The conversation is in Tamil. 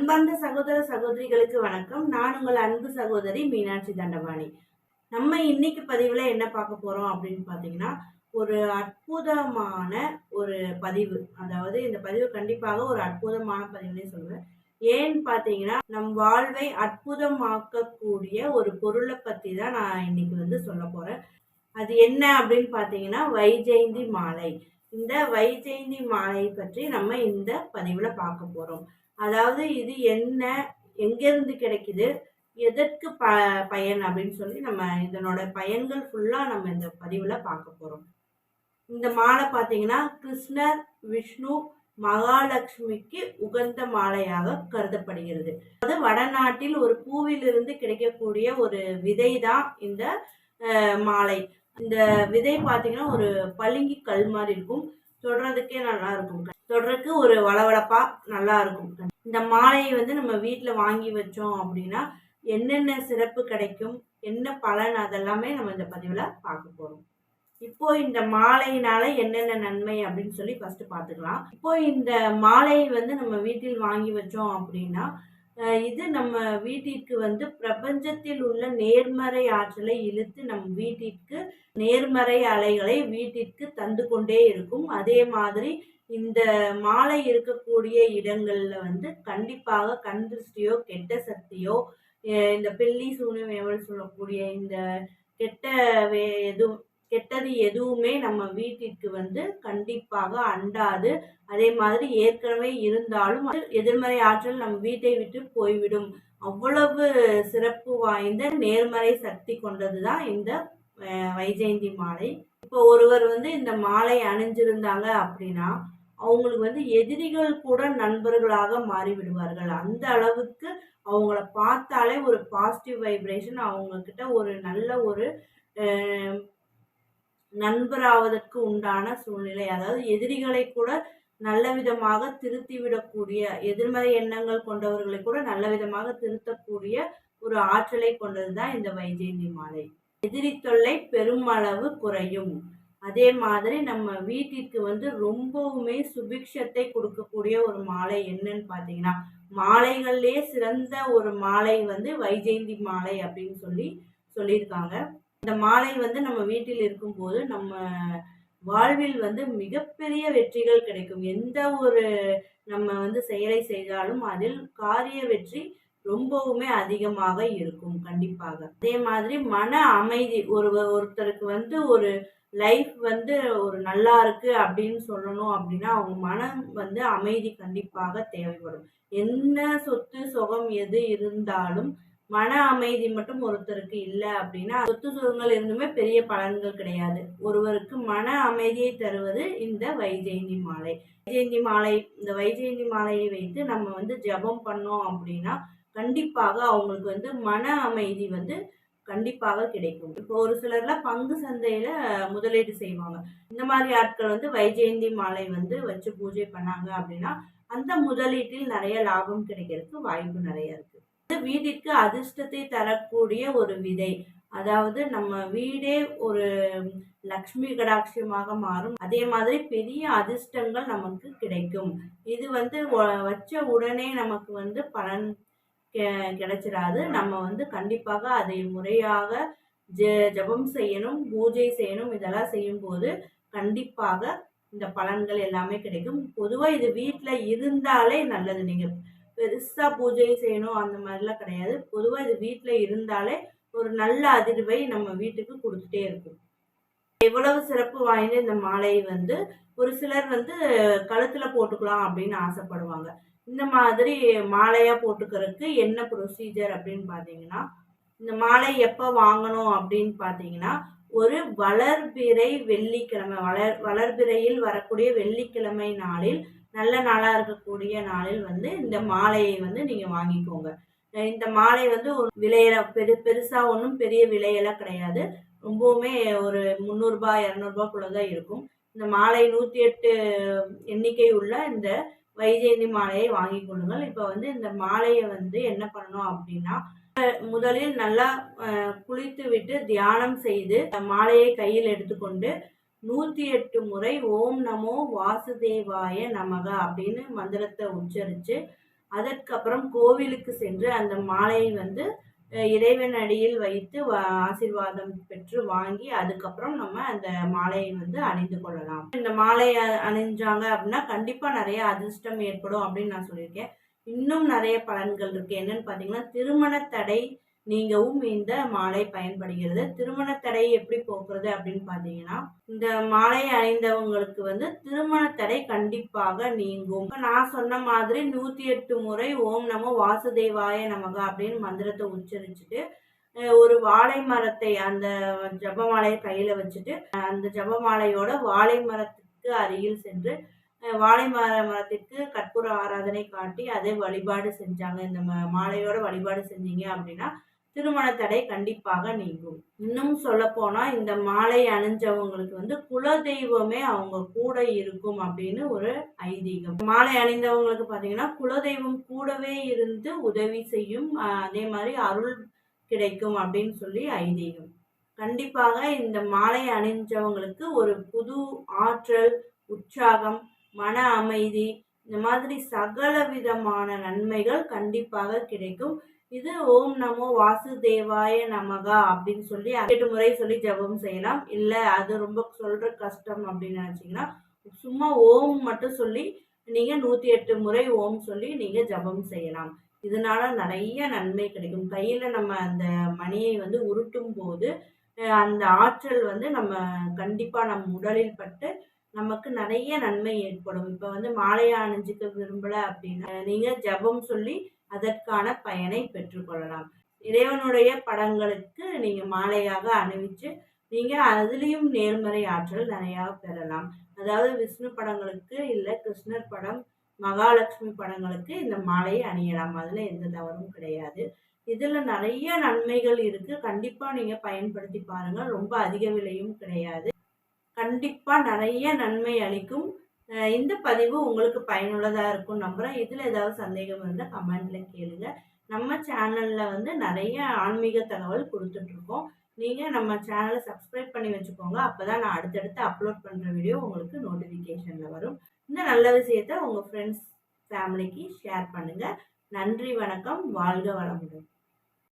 அன்பார்ந்த சகோதர சகோதரிகளுக்கு வணக்கம். நான் உங்கள் அன்பு சகோதரி மீனாட்சி தண்டபாணி. நம்ம இன்னைக்கு பதிவில் என்ன பார்க்க போகிறோம் அப்படின்னு பார்த்தீங்கன்னா ஒரு அற்புதமான ஒரு பதிவு. அதாவது இந்த பதிவு கண்டிப்பாக ஒரு அற்புதமான பதிவுனே சொல்லுவேன். ஏன்னு பார்த்தீங்கன்னா நம் வாழ்வை அற்புதமாக்கக்கூடிய ஒரு பொருளை பற்றி தான் நான் இன்னைக்கு வந்து சொல்ல போகிறேன் அது என்ன அப்படின்னு பார்த்தீங்கன்னா வைஜெயந்தி மாலை. இந்த வைஜெயந்தி மாலை பற்றி நம்ம இந்த பதிவில் பார்க்க போகிறோம் அதாவது இது என்ன எங்கேருந்து கிடைக்குது எதற்கு ப பயன் அப்படின்னு சொல்லி நம்ம இதனோட பயன்கள் ஃபுல்லாக நம்ம இந்த பதிவில் பார்க்க போகிறோம் இந்த மாலை பார்த்தீங்கன்னா கிருஷ்ணர் விஷ்ணு மகாலட்சுமிக்கு உகந்த மாலையாக கருதப்படுகிறது. அது வடநாட்டில் ஒரு பூவிலிருந்து கிடைக்கக்கூடிய ஒரு விதை தான் இந்த மாலை. இந்த விதை பார்த்தீங்கன்னா ஒரு பளிங்கி கல் மாதிரி இருக்கும். தொடுறதுக்கே நல்லா இருக்கும் தொடுறதுக்கு ஒரு வளவளப்பா நல்லா இருக்கும் இந்த மாலையை வந்து நம்ம வீட்டில் வாங்கி வச்சோம் அப்படின்னா என்னென்ன சிறப்பு கிடைக்கும்? என்ன பலன்? அதெல்லாமே நம்ம இந்த பதிவில் பார்க்க போகிறோம் இப்போ இந்த மாலையினால என்னென்ன நன்மை அப்படின்னு சொல்லி ஃபர்ஸ்ட் பார்த்துக்கலாம். இப்போ இந்த மாலையை வந்து நம்ம வீட்டில் வாங்கி வச்சோம் அப்படின்னா இது நம்ம வீட்டிற்கு வந்து பிரபஞ்சத்தில் உள்ள நேர்மறை ஆற்றலை இழுத்து நம் வீட்டிற்கு நேர்மறை அலைகளை வீட்டிற்கு தந்து கொண்டே இருக்கும். அதே மாதிரி இந்த மாலை இருக்கக்கூடிய இடங்கள்ல வந்து கண்டிப்பாக கண் திருஷ்டியோ கெட்ட சக்தியோ இந்த பெல்லி சூனியம் எவள் சொல்லக்கூடிய இந்த கெட்ட வே எதுவும் கெட்டது எதுவுமே நம்ம வீட்டிற்கு வந்து கண்டிப்பாக அண்டாது. அதே மாதிரி ஏற்கனவே இருந்தாலும் அது எதிர்மறை ஆற்றல் நம்ம வீட்டை விட்டு போய்விடும். அவ்வளவு சிறப்பு வாய்ந்த நேர்மறை சக்தி கொண்டது தான் இந்த வைஜெயந்தி மாலை. இப்போ ஒருவர் வந்து இந்த மாலை அணிஞ்சிருந்தாங்க அப்படின்னா அவங்களுக்கு வந்து எதிரிகள் கூட நண்பர்களாக மாறிவிடுவார்கள். அந்த அளவுக்கு அவங்கள பார்த்தாலே ஒரு பாசிட்டிவ் வைப்ரேஷன் அவங்கக்கிட்ட ஒரு நல்ல ஒரு நண்பராவதற்கு உண்டான சூழ்நிலை. அதாவது எதிரிகளை கூட நல்ல விதமாக திருத்திவிடக்கூடிய எதிர்மறை எண்ணங்கள் கொண்டவர்களை கூட நல்ல விதமாக திருத்தக்கூடிய ஒரு ஆற்றலை கொண்டது தான் இந்த வைஜெயந்தி மாலை. எதிரி தொல்லை பெருமளவு குறையும். அதே மாதிரி நம்ம வீட்டிற்கு வந்து ரொம்பவுமே சுபிக்ஷத்தை கொடுக்கக்கூடிய ஒரு மாலை என்னன்னு பார்த்தீங்கன்னா மாலைகள்லேயே சிறந்த ஒரு மாலை வந்து வைஜெயந்தி மாலை அப்படின்னு சொல்லி சொல்லியிருக்காங்க. இந்த மாலை வந்து நம்ம வீட்டில் இருக்கும்போது நம்ம வாழ்வில் வந்து மிகப்பெரிய வெற்றிகள் கிடைக்கும். எந்த ஒரு நம்ம வந்து செயலை செய்தாலும் அதில் காரிய வெற்றி ரொம்பவுமே அதிகமாக இருக்கும் கண்டிப்பாக. அதே மாதிரி மன அமைதி ஒரு ஒருத்தருக்கு வந்து ஒரு லைஃப் வந்து ஒரு நல்லா இருக்கு அப்படின்னு சொல்லணும் அப்படின்னா அவங்க மனம் வந்து அமைதி கண்டிப்பாக தேவைப்படும். என்ன சொத்து சுகம் எது இருந்தாலும் மன அமைதி மட்டும் ஒருத்தருக்கு இல்லை அப்படின்னா சொத்து சுகங்கள் இருந்துமே பெரிய பலன்கள் கிடையாது. ஒருவருக்கு மன அமைதியை தருவது இந்த வைஜெயந்தி மாலை. வைஜெயந்தி மாலை இந்த வைஜெயந்தி மாலையை வைத்து நம்ம வந்து ஜெபம் பண்ணோம் அப்படின்னா கண்டிப்பாக அவங்களுக்கு வந்து மன அமைதி வந்து கண்டிப்பாக கிடைக்கும். இப்போ ஒரு சிலர்லாம் பங்கு சந்தையில முதலீடு செய்வாங்க. இந்த மாதிரி ஆட்கள் வந்து வைஜெயந்தி மாலை வந்து வச்சு பூஜை பண்ணாங்க அப்படின்னா அந்த முதலீட்டில் நிறைய லாபம் கிடைக்கிறதுக்கு வாய்ப்பு நிறைய இருக்கு. வீட்டிற்கு அதிர்ஷ்டத்தை தரக்கூடிய ஒரு விதை. அதாவது நம்ம வீடே ஒரு லக்ஷ்மி கடாட்சியமாக மாறும். அதே மாதிரி பெரிய அதிர்ஷ்டங்கள் நமக்கு கிடைக்கும். இது வந்து வ- வச்ச உடனே நமக்கு வந்து பலன் கெ- கிடைச்சிடாது நம்ம வந்து கண்டிப்பாக அதை முறையாக ஜ ஜபம் செய்யணும் பூஜை செய்யணும் இதெல்லாம் செய்யும்போது கண்டிப்பாக இந்த பலன்கள் எல்லாமே கிடைக்கும். பொதுவாக இது வீட்டில் இருந்தாலே நல்லது. நீங்கள் பெருசாக பூஜை செய்யணும் அந்த மாதிரிலாம் கிடையாது. பொதுவாக இது வீட்டில் இருந்தாலே ஒரு நல்ல அதிர்வை நம்ம வீட்டுக்கு கொடுத்துட்டே இருக்கும். எவ்வளவு சிறப்பு வாய்ந்த இந்த மாலை வந்து ஒரு சிலர் வந்து கழுத்துல போட்டுக்கலாம் அப்படின்னு ஆசைப்படுவாங்க. இந்த மாதிரி மாலையா போட்டுக்கிறதுக்கு என்ன ப்ரொசீஜர் அப்படின்னு பார்த்தீங்கன்னா இந்த மாலை எப்போ வாங்கணும் அப்படின்னு பார்த்தீங்கன்னா ஒரு வளர்பிறை வெள்ளிக்கிழமை வளர் வளர்பிறையில் வரக்கூடிய வெள்ளிக்கிழமை நாளில் நல்ல நாளாக இருக்கக்கூடிய நாளில் வந்து இந்த மாலையை வந்து நீங்கள் வாங்கிக்கோங்க. இந்த மாலை வந்து ஒரு விலையில பெரு பெருசாக ஒன்றும் பெரிய விலையெல்லாம் கிடையாது. ரொம்பவுமே ஒரு முந்நூறுரூபா இரநூறுபாக்குள்ள தான் இருக்கும். இந்த மாலை நூற்றி எட்டு எண்ணிக்கை உள்ள இந்த வைஜெயந்தி மாலையை வாங்கி கொள்ளுங்கள். இப்போ வந்து இந்த மாலையை வந்து என்ன பண்ணணும் அப்படின்னா முதலில் நல்லா குளித்து விட்டு தியானம் செய்து அந்த மாலையை கையில் எடுத்துக்கொண்டு நூற்றி எட்டு முறை ஓம் நமோ வாசுதேவாய நமக அப்படின்னு மந்திரத்தை உச்சரித்து அதற்கப்புறம் கோவிலுக்கு சென்று அந்த மாலையை வந்து இறைவன் அடியில் வைத்து வ- ஆசீர்வாதம் பெற்று வாங்கி அதுக்கப்புறம் நம்ம அந்த மாலையை வந்து அணிந்து கொள்ளலாம். இந்த மாலையை அணிஞ்சாங்க அப்படின்னா கண்டிப்பா நிறைய அதிர்ஷ்டம் ஏற்படும் அப்படின்னு நான் சொல்லியிருக்கேன். இன்னும் நிறைய பலன்கள் இருக்கு. என்னன்னு பார்த்தீங்கன்னா திருமண தடை நீங்கவும் இந்த மாலை பயன்படுகிறது. திருமண தடை எப்படி போக்குறது அப்படின்னு பார்த்தீங்கன்னா இந்த மாலை அணிந்தவங்களுக்கு வந்து திருமண தடை கண்டிப்பாக நீங்கும். நான் சொன்ன மாதிரி நூத்தி எட்டு முறை ஓம் நமோ வாசுதேவாய நமக அப்படின்னு மந்திரத்தை உச்சரிச்சுட்டு ஒரு வாழை மரத்தை அந்த ஜபமாலையை கையில வச்சுட்டு அந்த ஜபமாலையோட வாழை மரத்துக்கு அருகில் சென்று வாழை மர மரத்திற்கு கற்பூர ஆராதனை காட்டி அதை வழிபாடு செஞ்சாங்க. இந்த மாலையோட வழிபாடு செஞ்சீங்க அப்படின்னா திருமண தடை கண்டிப்பாக நீங்கும். இன்னும் சொல்ல போனா இந்த மாலை அணிஞ்சவங்களுக்கு வந்து குலதெய்வமே அவங்க கூட இருக்கும் அப்படின்னு ஒரு ஐதீகம். மாலை அணிந்தவங்களுக்கு பாத்தீங்கன்னா குலதெய்வம் கூடவே இருந்து உதவி செய்யும் அதே மாதிரி அருள் கிடைக்கும் அப்படின்னு சொல்லி ஐதீகம். கண்டிப்பாக இந்த மாலை அணிஞ்சவங்களுக்கு ஒரு புது ஆற்றல் உற்சாகம் மன அமைதி இந்த மாதிரி சகல விதமான நன்மைகள் கண்டிப்பாக கிடைக்கும். இது ஓம் நமோ வாசுதேவாய நமகா அப்படின்னு சொல்லி எட்டு முறை சொல்லி ஜெபம் செய்யலாம். இல்ல அது ரொம்ப சொல்ற கஷ்டம் அப்படின்னு நினைச்சீங்கன்னா சும்மா ஓம் மட்டும் சொல்லி நீங்க நூத்தி எட்டு முறை ஓம் சொல்லி நீங்க ஜெபம் செய்யலாம். இதனால நிறைய நன்மை கிடைக்கும். கையில நம்ம அந்த மணியை வந்து உருட்டும் போது அந்த ஆற்றல் வந்து நம்ம கண்டிப்பா நம் உடலில் பட்டு நமக்கு நிறைய நன்மை ஏற்படும். இப்ப வந்து மாலையை அணிஞ்சுக்க விரும்பல அப்படின்னா நீங்க ஜெபம் சொல்லி அதற்கான பயனை பெற்றுக்கொள்ளலாம் இறைவனுடைய படங்களுக்கு நீங்கள் மாலையாக அணிவிச்சு நீங்கள் அதுலேயும் நேர்மறை ஆற்றல் நிறையா பெறலாம். அதாவது விஷ்ணு படங்களுக்கு இல்லை கிருஷ்ணர் படம் மகாலட்சுமி படங்களுக்கு இந்த மாலையை அணியலாம். அதில் எந்த தவறும் கிடையாது. இதில் நிறைய நன்மைகள் இருக்குது கண்டிப்பாக நீங்கள் பயன்படுத்தி பாருங்கள் ரொம்ப அதிக விலையும் கிடையாது. கண்டிப்பாக நிறைய நன்மை அளிக்கும். இந்த பதிவு உங்களுக்கு பயனுள்ளதாக இருக்கும் நம்புகிறேன் இதில் ஏதாவது சந்தேகம் இருந்தால் கமெண்டில் கேளுங்க. நம்ம சேனலில் வந்து நிறைய ஆன்மீக தகவல் கொடுத்துட்ருக்கோம் நீங்கள் நம்ம சேனலை சப்ஸ்கிரைப் பண்ணி வச்சுக்கோங்க. அப்போ தான் நான் அடுத்தடுத்து அப்லோட் பண்ணுற வீடியோ உங்களுக்கு நோட்டிஃபிகேஷனில் வரும். இந்த நல்ல விஷயத்த உங்கள் ஃப்ரெண்ட்ஸ் ஃபேமிலிக்கு ஷேர் பண்ணுங்கள் நன்றி வணக்கம். வாழ்க வளமுடன்.